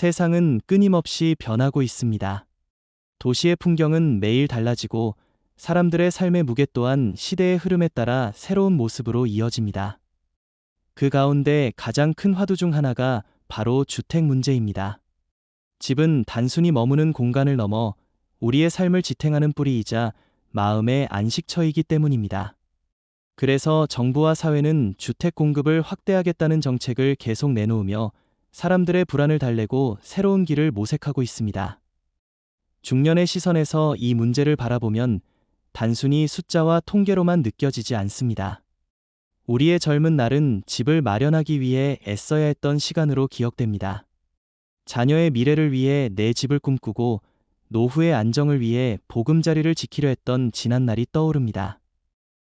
세상은 끊임없이 변하고 있습니다. 도시의 풍경은 매일 달라지고 사람들의 삶의 무게 또한 시대의 흐름에 따라 새로운 모습으로 이어집니다. 그 가운데 가장 큰 화두 중 하나가 바로 주택 문제입니다. 집은 단순히 머무는 공간을 넘어 우리의 삶을 지탱하는 뿌리이자 마음의 안식처이기 때문입니다. 그래서 정부와 사회는 주택 공급을 확대하겠다는 정책을 계속 내놓으며 사람들의 불안을 달래고 새로운 길을 모색하고 있습니다. 중년의 시선에서 이 문제를 바라보면 단순히 숫자와 통계로만 느껴지지 않습니다. 우리의 젊은 날은 집을 마련하기 위해 애써야 했던 시간으로 기억됩니다. 자녀의 미래를 위해 내 집을 꿈꾸고 노후의 안정을 위해 보금자리를 지키려 했던 지난 날이 떠오릅니다.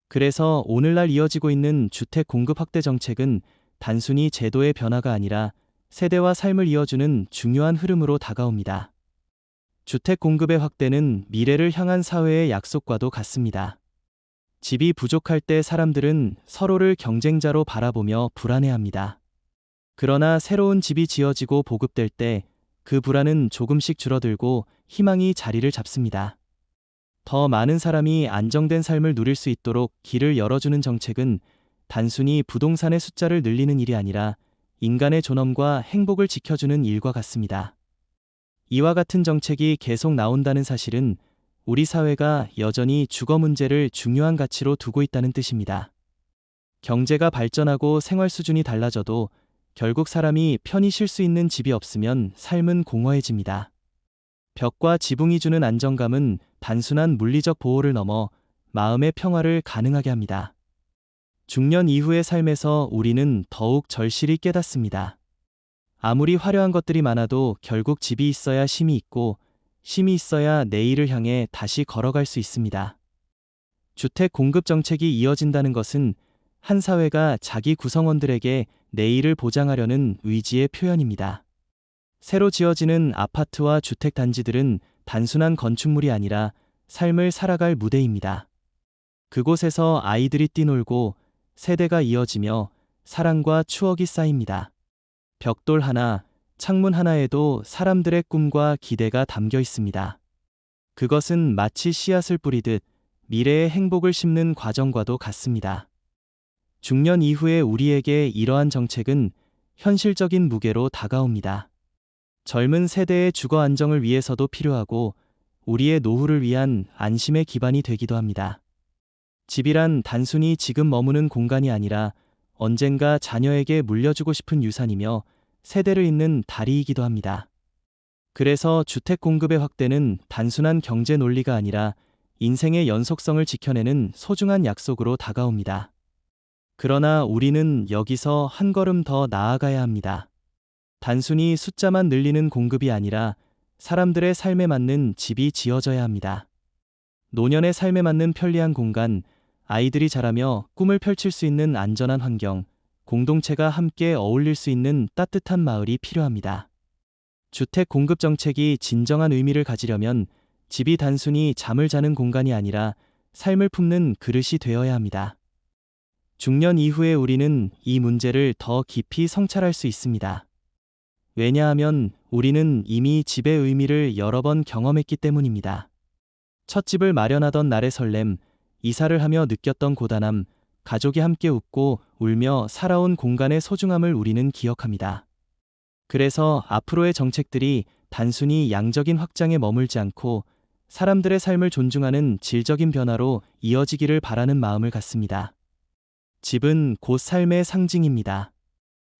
그래서 오늘날 이어지고 있는 주택 공급 확대 정책은 단순히 제도의 변화가 아니라 세대와 삶을 이어주는 중요한 흐름으로 다가옵니다. 주택 공급의 확대는 미래를 향한 사회의 약속과도 같습니다. 집이 부족할 때 사람들은 서로를 경쟁자로 바라보며 불안해합니다. 그러나 새로운 집이 지어지고 보급될 때 그 불안은 조금씩 줄어들고 희망이 자리를 잡습니다. 더 많은 사람이 안정된 삶을 누릴 수 있도록 길을 열어주는 정책은 단순히 부동산의 숫자를 늘리는 일이 아니라 인간의 존엄과 행복을 지켜주는 일과 같습니다. 이와 같은 정책이 계속 나온다는 사실은 우리 사회가 여전히 주거 문제를 중요한 가치로 두고 있다는 뜻입니다. 경제가 발전하고 생활 수준이 달라져도 결국 사람이 편히 쉴 수 있는 집이 없으면 삶은 공허해집니다. 벽과 지붕이 주는 안정감은 단순한 물리적 보호를 넘어 마음의 평화를 가능하게 합니다. 중년 이후의 삶에서 우리는 더욱 절실히 깨닫습니다. 아무리 화려한 것들이 많아도 결국 집이 있어야 쉼이 있고 쉼이 있어야 내일을 향해 다시 걸어갈 수 있습니다. 주택 공급 정책이 이어진다는 것은 한 사회가 자기 구성원들에게 내일을 보장하려는 의지의 표현입니다. 새로 지어지는 아파트와 주택 단지들은 단순한 건축물이 아니라 삶을 살아갈 무대입니다. 그곳에서 아이들이 뛰놀고 세대가 이어지며 사랑과 추억이 쌓입니다. 벽돌 하나, 창문 하나에도 사람들의 꿈과 기대가 담겨 있습니다. 그것은 마치 씨앗을 뿌리듯 미래의 행복을 심는 과정과도 같습니다. 중년 이후에 우리에게 이러한 정책은 현실적인 무게로 다가옵니다. 젊은 세대의 주거 안정을 위해서도 필요하고 우리의 노후를 위한 안심의 기반이 되기도 합니다. 집이란 단순히 지금 머무는 공간이 아니라 언젠가 자녀에게 물려주고 싶은 유산이며 세대를 잇는 다리이기도 합니다. 그래서 주택 공급의 확대는 단순한 경제 논리가 아니라 인생의 연속성을 지켜내는 소중한 약속으로 다가옵니다. 그러나 우리는 여기서 한 걸음 더 나아가야 합니다. 단순히 숫자만 늘리는 공급이 아니라 사람들의 삶에 맞는 집이 지어져야 합니다. 노년의 삶에 맞는 편리한 공간, 아이들이 자라며 꿈을 펼칠 수 있는 안전한 환경, 공동체가 함께 어울릴 수 있는 따뜻한 마을이 필요합니다. 주택 공급 정책이 진정한 의미를 가지려면 집이 단순히 잠을 자는 공간이 아니라 삶을 품는 그릇이 되어야 합니다. 중년 이후에 우리는 이 문제를 더 깊이 성찰할 수 있습니다. 왜냐하면 우리는 이미 집의 의미를 여러 번 경험했기 때문입니다. 첫 집을 마련하던 날의 설렘, 이사를 하며 느꼈던 고단함, 가족이 함께 웃고 울며 살아온 공간의 소중함을 우리는 기억합니다. 그래서 앞으로의 정책들이 단순히 양적인 확장에 머물지 않고 사람들의 삶을 존중하는 질적인 변화로 이어지기를 바라는 마음을 갖습니다. 집은 곧 삶의 상징입니다.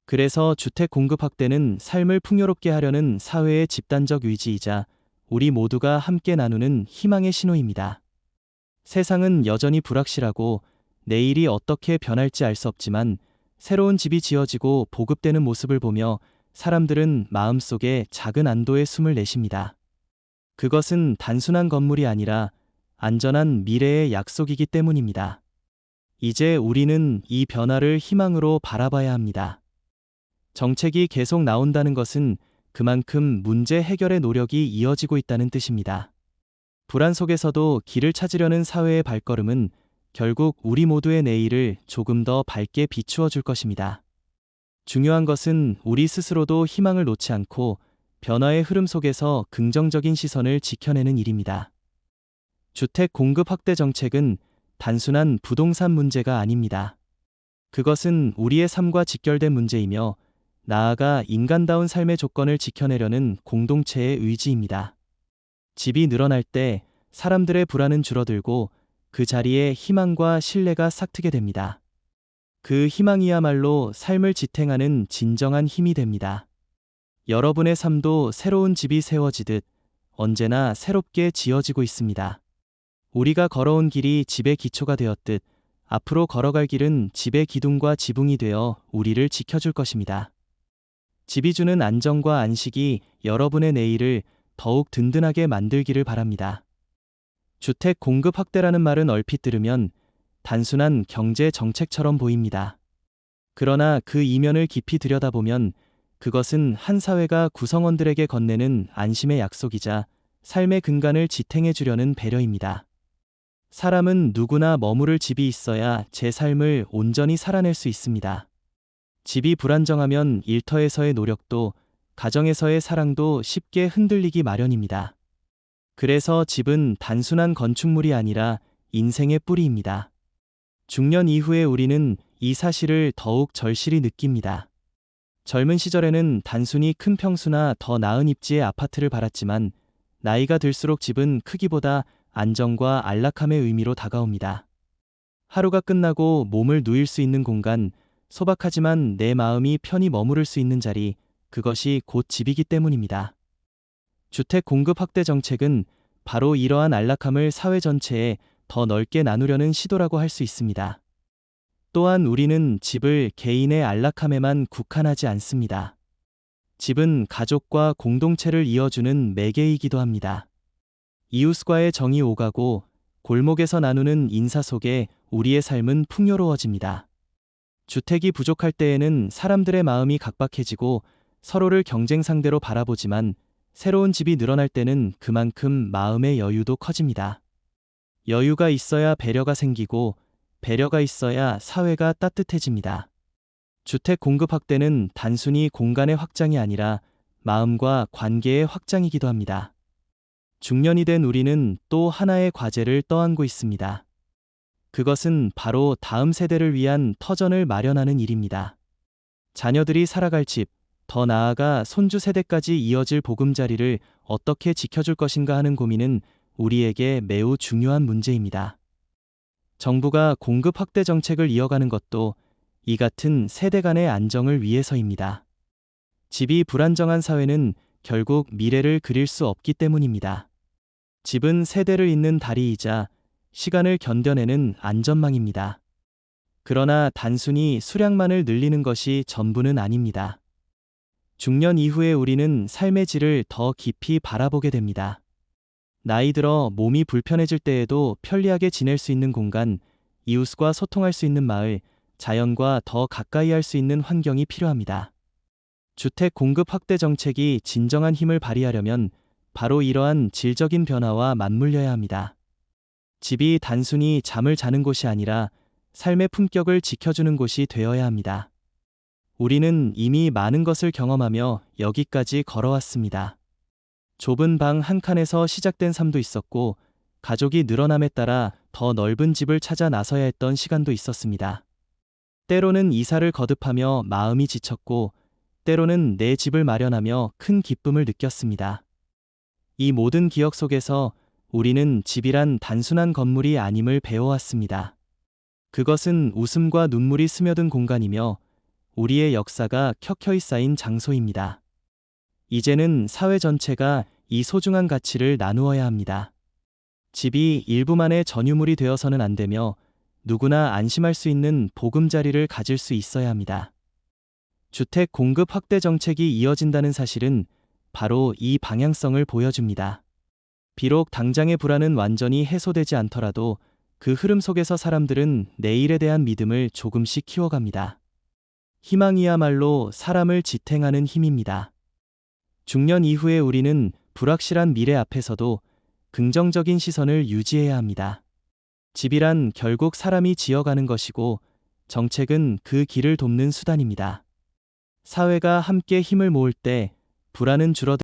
그래서 주택 공급 확대는 삶을 풍요롭게 하려는 사회의 집단적 의지이자 우리 모두가 함께 나누는 희망의 신호입니다. 세상은 여전히 불확실하고 내일이 어떻게 변할지 알 수 없지만 새로운 집이 지어지고 보급되는 모습을 보며 사람들은 마음속에 작은 안도의 숨을 내쉽니다. 그것은 단순한 건물이 아니라 안전한 미래의 약속이기 때문입니다. 이제 우리는 이 변화를 희망으로 바라봐야 합니다. 정책이 계속 나온다는 것은 그만큼 문제 해결의 노력이 이어지고 있다는 뜻입니다. 불안 속에서도 길을 찾으려는 사회의 발걸음은 결국 우리 모두의 내일을 조금 더 밝게 비추어 줄 것입니다. 중요한 것은 우리 스스로도 희망을 놓지 않고 변화의 흐름 속에서 긍정적인 시선을 지켜내는 일입니다. 주택 공급 확대 정책은 단순한 부동산 문제가 아닙니다. 그것은 우리의 삶과 직결된 문제이며 나아가 인간다운 삶의 조건을 지켜내려는 공동체의 의지입니다. 집이 늘어날 때 사람들의 불안은 줄어들고 그 자리에 희망과 신뢰가 싹트게 됩니다. 그 희망이야말로 삶을 지탱하는 진정한 힘이 됩니다. 여러분의 삶도 새로운 집이 세워지듯 언제나 새롭게 지어지고 있습니다. 우리가 걸어온 길이 집의 기초가 되었듯 앞으로 걸어갈 길은 집의 기둥과 지붕이 되어 우리를 지켜줄 것입니다. 집이 주는 안정과 안식이 여러분의 내일을 더욱 든든하게 만들기를 바랍니다. 주택 공급 확대라는 말은 얼핏 들으면 단순한 경제 정책처럼 보입니다. 그러나 그 이면을 깊이 들여다보면 그것은 한 사회가 구성원들에게 건네는 안심의 약속이자 삶의 근간을 지탱해 주려는 배려입니다. 사람은 누구나 머무를 집이 있어야 제 삶을 온전히 살아낼 수 있습니다. 집이 불안정하면 일터에서의 노력도 가정에서의 사랑도 쉽게 흔들리기 마련입니다. 그래서 집은 단순한 건축물이 아니라 인생의 뿌리입니다. 중년 이후에 우리는 이 사실을 더욱 절실히 느낍니다. 젊은 시절에는 단순히 큰 평수나 더 나은 입지의 아파트를 바랐지만 나이가 들수록 집은 크기보다 안정과 안락함의 의미로 다가옵니다. 하루가 끝나고 몸을 누일 수 있는 공간, 소박하지만 내 마음이 편히 머무를 수 있는 자리, 그것이 곧 집이기 때문입니다. 주택 공급 확대 정책은 바로 이러한 안락함을 사회 전체에 더 넓게 나누려는 시도라고 할 수 있습니다. 또한 우리는 집을 개인의 안락함에만 국한하지 않습니다. 집은 가족과 공동체를 이어주는 매개이기도 합니다. 이웃과의 정이 오가고 골목에서 나누는 인사 속에 우리의 삶은 풍요로워집니다. 주택이 부족할 때에는 사람들의 마음이 각박해지고 서로를 경쟁 상대로 바라보지만 새로운 집이 늘어날 때는 그만큼 마음의 여유도 커집니다. 여유가 있어야 배려가 생기고 배려가 있어야 사회가 따뜻해집니다. 주택 공급 확대는 단순히 공간의 확장이 아니라 마음과 관계의 확장이기도 합니다. 중년이 된 우리는 또 하나의 과제를 떠안고 있습니다. 그것은 바로 다음 세대를 위한 터전을 마련하는 일입니다. 자녀들이 살아갈 집, 더 나아가 손주 세대까지 이어질 보금자리를 어떻게 지켜줄 것인가 하는 고민은 우리에게 매우 중요한 문제입니다. 정부가 공급 확대 정책을 이어가는 것도 이 같은 세대 간의 안정을 위해서입니다. 집이 불안정한 사회는 결국 미래를 그릴 수 없기 때문입니다. 집은 세대를 잇는 다리이자 시간을 견뎌내는 안전망입니다. 그러나 단순히 수량만을 늘리는 것이 전부는 아닙니다. 중년 이후에 우리는 삶의 질을 더 깊이 바라보게 됩니다. 나이 들어 몸이 불편해질 때에도 편리하게 지낼 수 있는 공간, 이웃과 소통할 수 있는 마을, 자연과 더 가까이 할 수 있는 환경이 필요합니다. 주택 공급 확대 정책이 진정한 힘을 발휘하려면 바로 이러한 질적인 변화와 맞물려야 합니다. 집이 단순히 잠을 자는 곳이 아니라 삶의 품격을 지켜주는 곳이 되어야 합니다. 우리는 이미 많은 것을 경험하며 여기까지 걸어왔습니다. 좁은 방 한 칸에서 시작된 삶도 있었고, 가족이 늘어남에 따라 더 넓은 집을 찾아 나서야 했던 시간도 있었습니다. 때로는 이사를 거듭하며 마음이 지쳤고, 때로는 내 집을 마련하며 큰 기쁨을 느꼈습니다. 이 모든 기억 속에서 우리는 집이란 단순한 건물이 아님을 배워왔습니다. 그것은 웃음과 눈물이 스며든 공간이며 우리의 역사가 켜켜이 쌓인 장소입니다. 이제는 사회 전체가 이 소중한 가치를 나누어야 합니다. 집이 일부만의 전유물이 되어서는 안 되며 누구나 안심할 수 있는 보금자리를 가질 수 있어야 합니다. 주택 공급 확대 정책이 이어진다는 사실은 바로 이 방향성을 보여줍니다. 비록 당장의 불안은 완전히 해소되지 않더라도 그 흐름 속에서 사람들은 내일에 대한 믿음을 조금씩 키워갑니다. 희망이야말로 사람을 지탱하는 힘입니다. 중년 이후에 우리는 불확실한 미래 앞에서도 긍정적인 시선을 유지해야 합니다. 집이란 결국 사람이 지어가는 것이고 정책은 그 길을 돕는 수단입니다. 사회가 함께 힘을 모을 때 불안은 줄어들